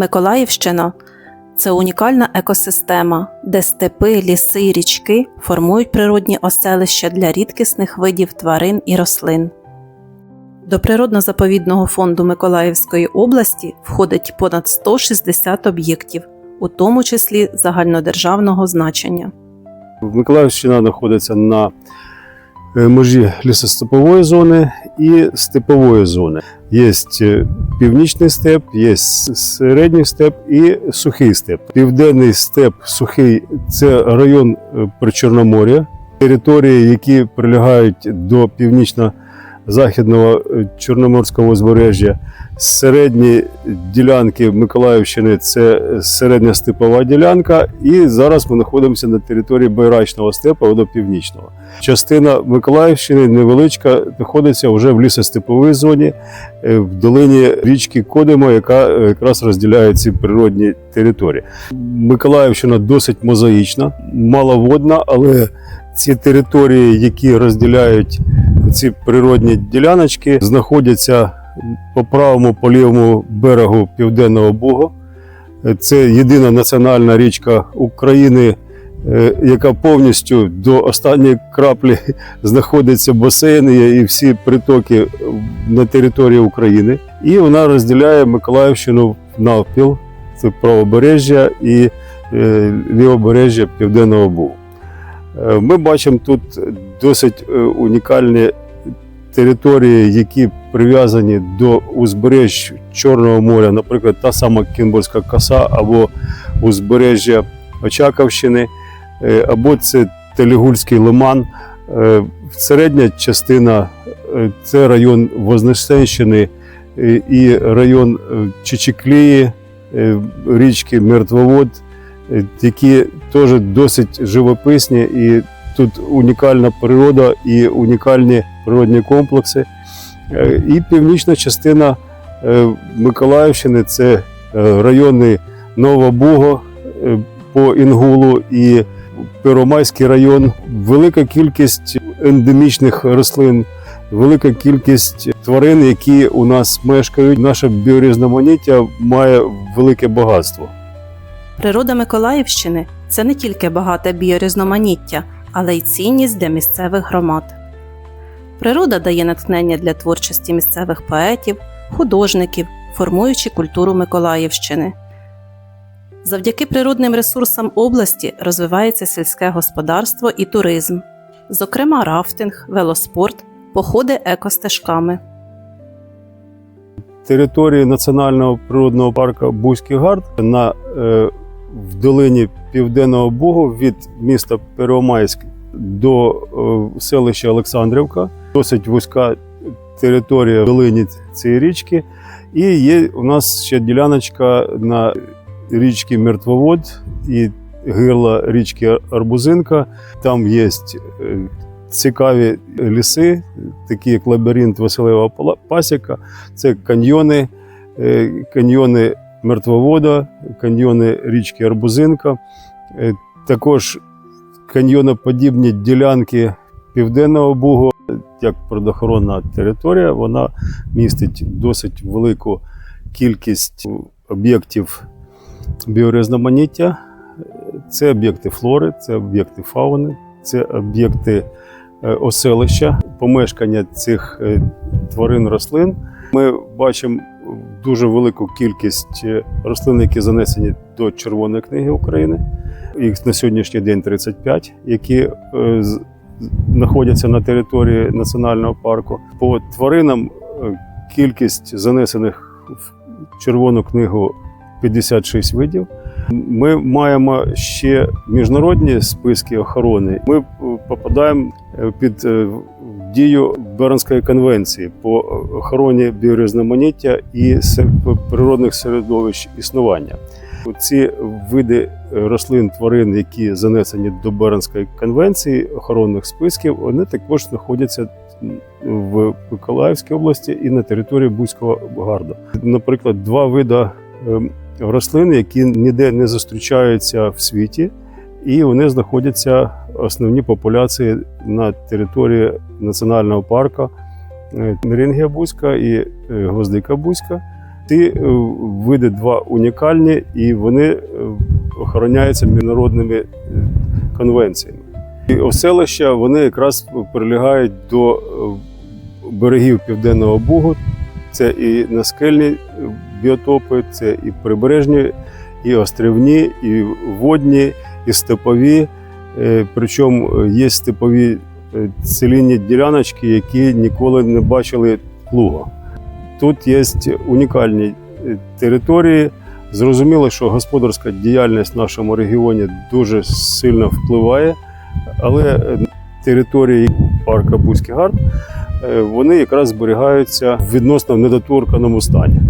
Миколаївщина це унікальна екосистема, де степи, ліси річки формують природні оселища для рідкісних видів тварин і рослин. До природно-заповідного фонду Миколаївської області входить понад 160 об'єктів, у тому числі загальнодержавного значення. Миколаївщина знаходиться на межі лісостепової зони і степової зони. Є е, північний степ, є середній степ і сухий степ. Південний степ сухий це район е, Причорномор'я, території, які прилягають до північно-західного е, Чорноморського узбережжя. Середні ділянки Миколаївщини це середня степова ділянка, і зараз ми знаходимося на території Байрачного степу до північного. Частина Миколаївщини невеличка, знаходиться вже в лісостеповій зоні е, в долині річки Кодима, яка е, якраз розділяє ці природні території. Миколаївщина досить мозаїчна, маловодна, але ці території, які розділяють ці природні діляночки, знаходяться по правому по лівому берегу Південного Бугу. Це єдина національна річка України, е, яка повністю до останньої краплі знаходиться басейн і всі притоки на території України. І вона розділяє Миколаївщину навпіл, це правобережжя і е, лівобережжя Південного Бугу. Е, Ми бачимо тут досить унікальні території, які прив'язані до узбережжя Чорного моря, наприклад, та сама Кінбурська коса або узбережжя Очаковщини, е, або це Телегульський лиман. Е, Середня частина е, це район Вознесенщини і район Чечеклії, е, річки Мертвовод, які теж досить живописні і тут унікальна природа і унікальні природні комплекси. Е, І північна частина е, Миколаївщини це е, райони Новобуго по Інгулу і Первомайський район. Велика кількість ендемічних рослин, велика кількість тварин, які у нас мешкають. Наше біорізноманіття має велике багатство. Природа Миколаївщини це не тільки багате біорізноманіття, але й цінність для місцевих громад. Природа дає натхнення для творчості місцевих поетів, художників, формуючи культуру Миколаївщини. Завдяки природним ресурсам області розвивається сільське господарство і туризм, зокрема рафтинг, велоспорт, походи екостежками. території національного природного парку Бузький Гард на е, в долині Південного Бугу від міста Первомайськ до е, селища Олександрівка. Досить вузька територія в долині цієї річки. І є у нас ще діляночка на річці Мертвовод і гирла річки Арбузинка. Там є е, цікаві ліси, такі як лабіринт Василева Пасіка. Це каньйони, е, каньйони Мертвовода, каньйони річки Арбузинка, е, також каньйоноподібні ділянки Південного Бугу, як природоохоронна територія, вона містить досить велику кількість об'єктів біорізноманіття. Це об'єкти флори, це об'єкти фауни, це об'єкти е, оселища, помешкання цих е, тварин рослин. Ми бачимо дуже велику кількість е, рослин, які занесені до Червоної книги України. Їх на сьогоднішній день 35, які е, знаходяться на території національного парку. По тваринам е, кількість занесених в Червону книгу 56 видів. Ми маємо ще міжнародні списки охорони. Ми попадаємо під дію Бернської конвенції по охороні біорізноманіття і природних середовищ існування. Ці види рослин, тварин, які занесені до Бернської конвенції охоронних списків, вони також знаходяться в Миколаївській області і на території Бузького гарду. Наприклад, два види ем, рослин, які ніде не зустрічаються в світі, і вони знаходяться основні популяції на території національного парку Мерінгія Бузька і е, Гвоздика Бузька. Ті е, види два унікальні і вони е, охороняються міжнародними конвенціями. І оселища вони якраз прилягають до берегів Південного Бугу. Це і наскельні біотопи, це і прибережні, і острівні, і водні, і степові. Е, Причому е, є степові е, целінні діляночки, які ніколи не бачили плуга. Тут є унікальні території. Зрозуміло, що господарська діяльність в нашому регіоні дуже сильно впливає, але території парка Бузький Гард вони якраз зберігаються в відносно недоторканому стані.